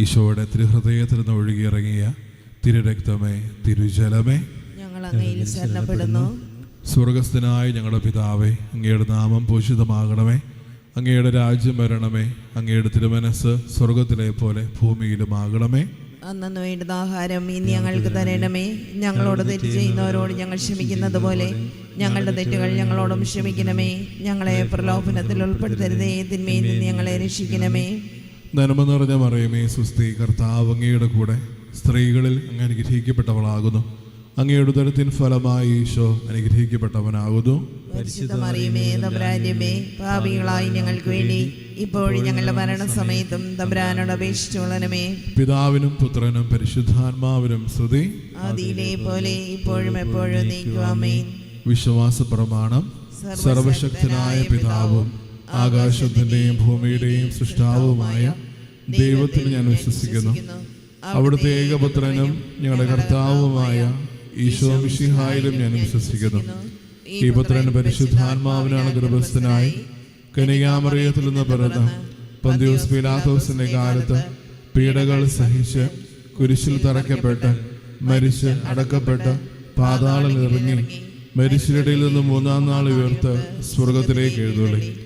ഈശോയുടെ തിരുഹൃദയത്തിൽ നിന്ന് ഒഴുകിയിറങ്ങിയ തിരുരക്തമേ തിരുജലമേ. സ്വർഗസ്ഥനായ ഞങ്ങളുടെ പിതാവേ അങ്ങയുടെ നാമം പൂഷിതമാകണമേ അങ്ങയുടെ രാജ്യം വരണമേ. അങ്ങയുടെ തിരുമനസ് സ്വർഗത്തിലെ പോലെ ഭൂമിയിലും ആകണമേ അന്നു വേണ്ടുന്ന ആഹാരം ഇനി ഞങ്ങൾക്ക് തരണമേ. ഞങ്ങളോട് തെറ്റ് ചെയ്യുന്നവരോട് ഞങ്ങൾ ക്ഷമിക്കുന്നത് പോലെ ഞങ്ങളുടെ തെറ്റുകൾ ഞങ്ങളോടും ക്ഷമിക്കണമേ. ഞങ്ങളെ പ്രലോഭനത്തിൽ ഉൾപ്പെടുത്തരുതേ. തിന്മയിൽ നിന്ന് ഞങ്ങളെ രക്ഷിക്കണമേ. നന്മ നിറഞ്ഞ മറിയമേ സുസ്തി കർത്താവ് അങ്ങയുടെ കൂടെ സ്ത്രീകളിൽ അങ്ങ് അനുഗ്രഹിക്കപ്പെട്ടവളാകുന്നു. അങ്ങയുടെ ഉദരത്തിൻ ഫലമായി ഈശോ അനുഗ്രഹിക്കപ്പെട്ടവനാകുന്നു. പാപികളായി ഞങ്ങൾക്ക് വേണ്ടി ഇപ്പോഴും ഞങ്ങളുടെ മരണസമയത്തും തമ്പുരാനോട് അപേക്ഷിച്ചു കൊള്ളണമേ. പിതാവിനും പുത്രനും പരിശുദ്ധാത്മാവിനും ശ്രുതി ആദിയിലെ പോലെ ഇപ്പോഴും എപ്പോഴും നീക്കുവാമേ. വിശ്വാസ പ്രമാണം സർവശക്തനായ പിതാവും. ആകാശത്തിന്റെയും ഭൂമിയുടെയും സൃഷ്ടാവുമായ ദൈവത്തിൽ ഞാൻ വിശ്വസിക്കുന്നു. അവിടുത്തെ ഏകപുത്രനും ഞങ്ങളുടെ കർത്താവുമായ ഈശോ മിശിഹായിലും ഞാൻ വിശ്വസിക്കുന്നു. ഈ പുത്രൻ പരിശുദ്ധാത്മാവിനാണ് ഗർഭസ്ഥനായി കനികാമറിയത്തിൽ നിന്ന് പിറന്ന് പന്തിയോസ് പിലാത്തോസിന്റെ കാലത്ത് പീഡകൾ സഹിച്ച് കുരിശിൽ തറയ്ക്കപ്പെട്ട് മരിച്ച് അടക്കപ്പെട്ട് പാതാളിൽ ഇറങ്ങി മരിച്ചിടയിൽ നിന്ന് മൂന്നാം നാൾ ഉയർത്ത് സ്വർഗത്തിലേക്ക് എഴുന്നള്ളി.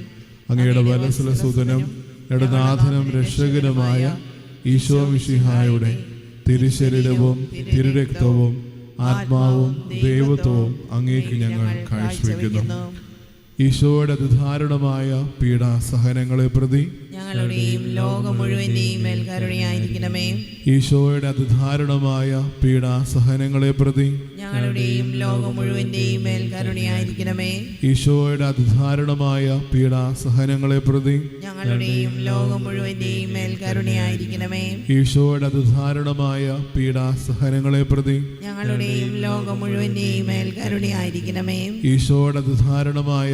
അങ്ങയുടെ വലസലസുതനും ഇടനാഥനും രക്ഷകനുമായ ഈശോ മിശിഹായുടെ തിരുശരീരവും തിരുരക്തവും ആത്മാവും ദൈവത്വവും അങ്ങേക്ക് ഞങ്ങൾ കാഴ്ചവെക്കുന്നു. ഈശോയുടെ അതിധാരണമായ പീഡാസഹനങ്ങളെ പ്രതി ഞങ്ങളുടെയും ലോകം മുഴുവന്റെയും മേൽ കരുണയായിരിക്കണമേ. ഈശോയുടെ അതിധാരണമായ പീഡാസഹനങ്ങളെ പ്രതി ഞങ്ങളുടെയും ലോകം മുഴുവന്റെയും മേൽ കരുണയായിരിക്കണമേ. ഈശോയുടെ അതിധാരണമായ പീഡാസഹനങ്ങളെ പ്രതി ഞങ്ങളുടെയും ലോകം മുഴുവന്റെയും മേൽ കരുണയായിരിക്കണമേ. ഈശോയുടെ അതിധാരണമായ പീഡാസഹനങ്ങളെ പ്രതി ഞങ്ങളുടെയും ലോകം മുഴുവന്റെയും മേൽ കരുണയായിരിക്കണമേ. ഈശോയുടെ അതിധാരണമായ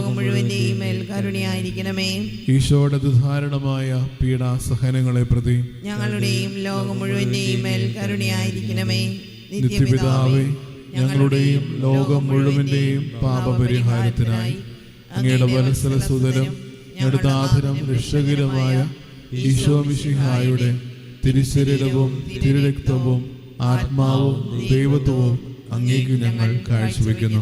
മുഴുവന്റെയും മേൽ കരുണയായിരിക്കണമേ. ഈശോയുടെ ദുധാരണമായ പീഡാസഹനങ്ങളെ പ്രതി ഞങ്ങളുടെയും ലോകം മുഴുവന്റെയും മേൽ കരുണയായിരിക്കണമേ. നിത്യപിതാവേ ഞങ്ങളുടെയും ലോകം മുഴുവന്റെയും പാപപരിഹാരത്തിനായി അങ്ങയുടെ വലസലസുതനും നെടുതാധനം രക്ഷകരമായ ഈശോ മിശിഹായുടെ തിരുശരീരവും തിരുരക്തവും ആത്മാവും ദൈവത്വവും അങ്ങേക്ക് ഞങ്ങൾ കാഴ്ചവെക്കുന്നു.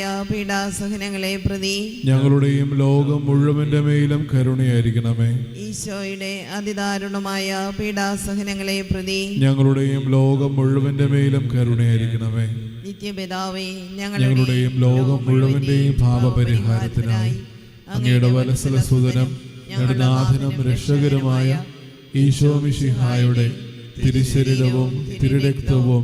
പീഡാസഹനങ്ങളെ പ്രതി ഞങ്ങളുടെയും ലോകം മുഴുവന്റെ മേലും കരുണയായിരിക്കണമേ. ഈശോയുടെ അതിദാരുണമായ പീഡാസഹനങ്ങളെ പ്രതി ഞങ്ങളുടെയും ലോകം മുഴുവന്റെ മേലും കരുണയായിരിക്കണമേ. നിത്യപിതാവേ ഞങ്ങളുടെയും ലോകം മുഴുവന്റെയും ഭാവപരിഹാരത്തിനായി അങ്ങയുടെ വലസല സുതനം ഞങ്ങളുടെ രക്ഷകരുമായ ഈശോ മിഷിഹായുടെ തിരുശരീരവും തിരുരക്തവും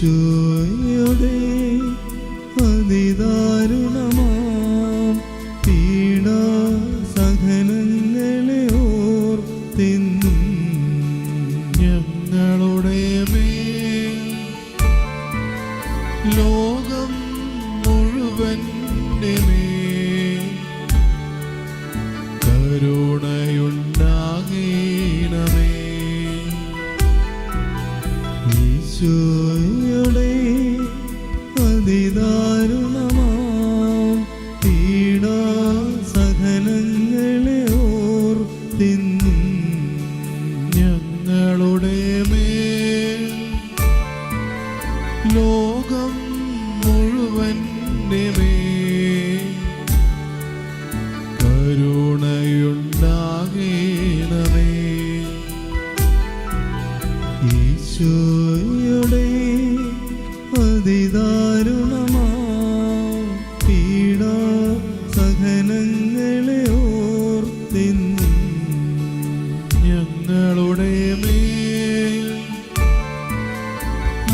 suối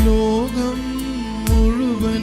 ലോകം മുഴുവൻ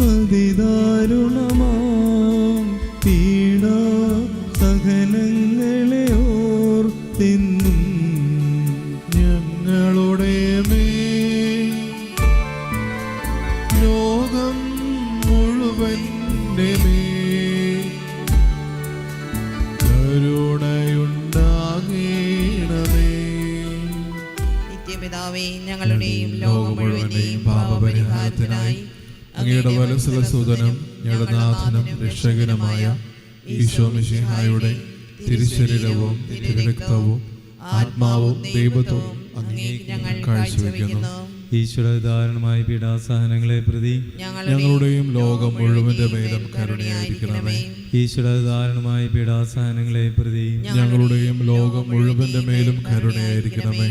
അതിദാരുണമാം. പീഡ സഹനങ്ങളെ ഓർത്തിന്നും ഞങ്ങളുടെ മേ. ലോകം മുഴുവന്റെ മേ. ഞങ്ങളുടെയും ലോകം മുഴുവനെയും പാപപരിഹാരത്തിനായി അങ്ങയുടെ വലസുല സൂതനം ഞങ്ങളുടെ നാഥനും രക്ഷകനുമായ ഈശോമിഷിഹായുടെ തിരുശരീരവും തിരുരക്തവും ആത്മാവും ദൈവത്വവും ഞങ്ങൾ കാഴ്ചവെക്കുന്നു. ഈശ്വരധാരണമായ പീഡാസഹനങ്ങളെ പ്രതി ഞങ്ങളുടെയും ലോകം മുഴുവന്റെ മേലും കരുണയായിരിക്കണമേ. ഈശ്വരധാരണമായ പീഡാസഹനങ്ങളെ പ്രതി ഞങ്ങളുടെയും ലോകം മുഴുവന്റെ മേലും കരുണയായിരിക്കണമേ.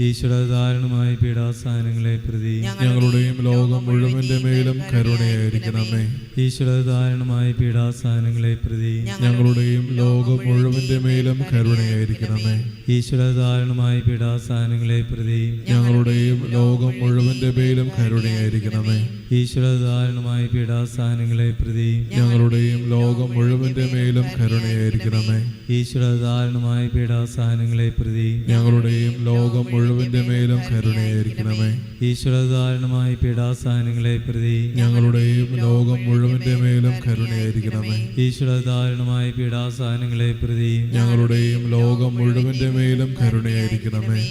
ഈശ്വരധാരണമായ പീഡാസഹനങ്ങളെ പ്രതി ഞങ്ങളുടെയും ലോകം മുഴുവന്റെ മേലും കരുണയായിരിക്കണമേ. ഈശ്വരധാരണമായ പീഡാസഹനങ്ങളെ പ്രതി ഞങ്ങളുടെയും ലോകം മുഴുവന്റെ മേലും കരുണയായിരിക്കണമേ. ഈശ്വരധാരണമായ പീഡാസഹനങ്ങളെ പ്രതി ഞങ്ങളുടെയും ലോകം മുഴുവന്റെ മേലും കരുണയായിരിക്കണമേ. ഈശ്വരധാരണമായ പീഡാസഹനങ്ങളെ പ്രതി ഞങ്ങളുടെയും ലോകം മുഴുവന്റെ മേലും കരുണയായിരിക്കണമേ. ഈശ്വരധാരണമായ പീഡാസഹനങ്ങളെ പ്രതി ഞങ്ങളുടെയും ലോകം മുഴുവന്റെ മേലും കരുണയായിരിക്കണമേ. ഈശ്വരധാരണമായ പീഡാസഹനങ്ങളെ പ്രതി ഞങ്ങളുടെയും ലോകം മുഴുവന്റെ മേലും കരുണയായിരിക്കണമേ. ഈശ്വരധാരണമായ പീഡാസഹനങ്ങളെ പ്രതി ഞങ്ങളുടെയും ലോകം മുഴുവന്റെ മേലും കരുണയായിരിക്കണമേ.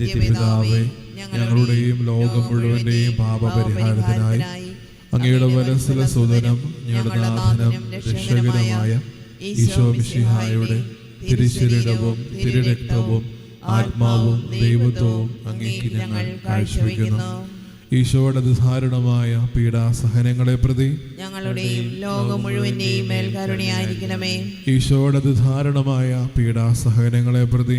നിത്യപിതാവേ ഞങ്ങളുടെയും ലോകം മുഴുവന്റെയും പാപപരിഹാരത്തിനായി അങ്ങയുടെ വലസല സുതനം ഞങ്ങളുടെ നാഥനം രക്ഷകരമായ ഈശോ മിഷിഹായുടെ തിരുശരീരവും തിരുരക്തവും ആത്മാവും ദൈവത്വവും അങ്ങേക്ക് ഞങ്ങൾ കാഴ്ചവെക്കുന്നു. ഈശോയുടെ അതിധാരണമായ പീഡാസഹനങ്ങളെ പ്രതി ഞങ്ങളുടെയും ലോകം മുഴുവന്റെയും കരുണയായിരിക്കണമേ ഈശോയുടെ അതിധാരണമായ പീഡാസഹനങ്ങളെ പ്രതി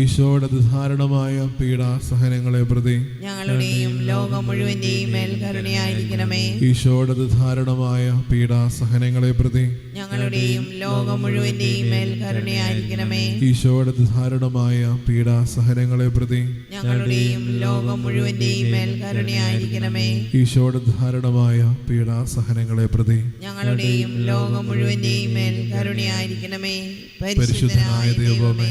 ഈശോയുടെ പീഡാ പീഡാസഹനങ്ങളെ പ്രതി ഞങ്ങളുടെയും ലോകം മുഴുവന്റെയും മേൽ കരുണയായിരിക്കണമേ. ഈശോയുടെ പീഡാ പീഡാസഹനങ്ങളെ പ്രതി ഞങ്ങളുടെയും ലോകം മുഴുവന്റെയും മേൽ കരുണയായിരിക്കണമേ. ഈശോയുടെ പീഡാ പീഡാസഹനങ്ങളെ പ്രതി ഞങ്ങളുടെയും ലോകം മുഴുവന്റെയും മേൽ കരുണയായിരിക്കണമേ. ഈശോയുടെ ധാരണമായ പീഡാസഹനങ്ങളെ പ്രതി ഞങ്ങളുടെയും ലോകം മുഴുവന്റെയും മേൽ കരുണയായിരിക്കണമേ. പരിശുദ്ധനായ ദൈവമേ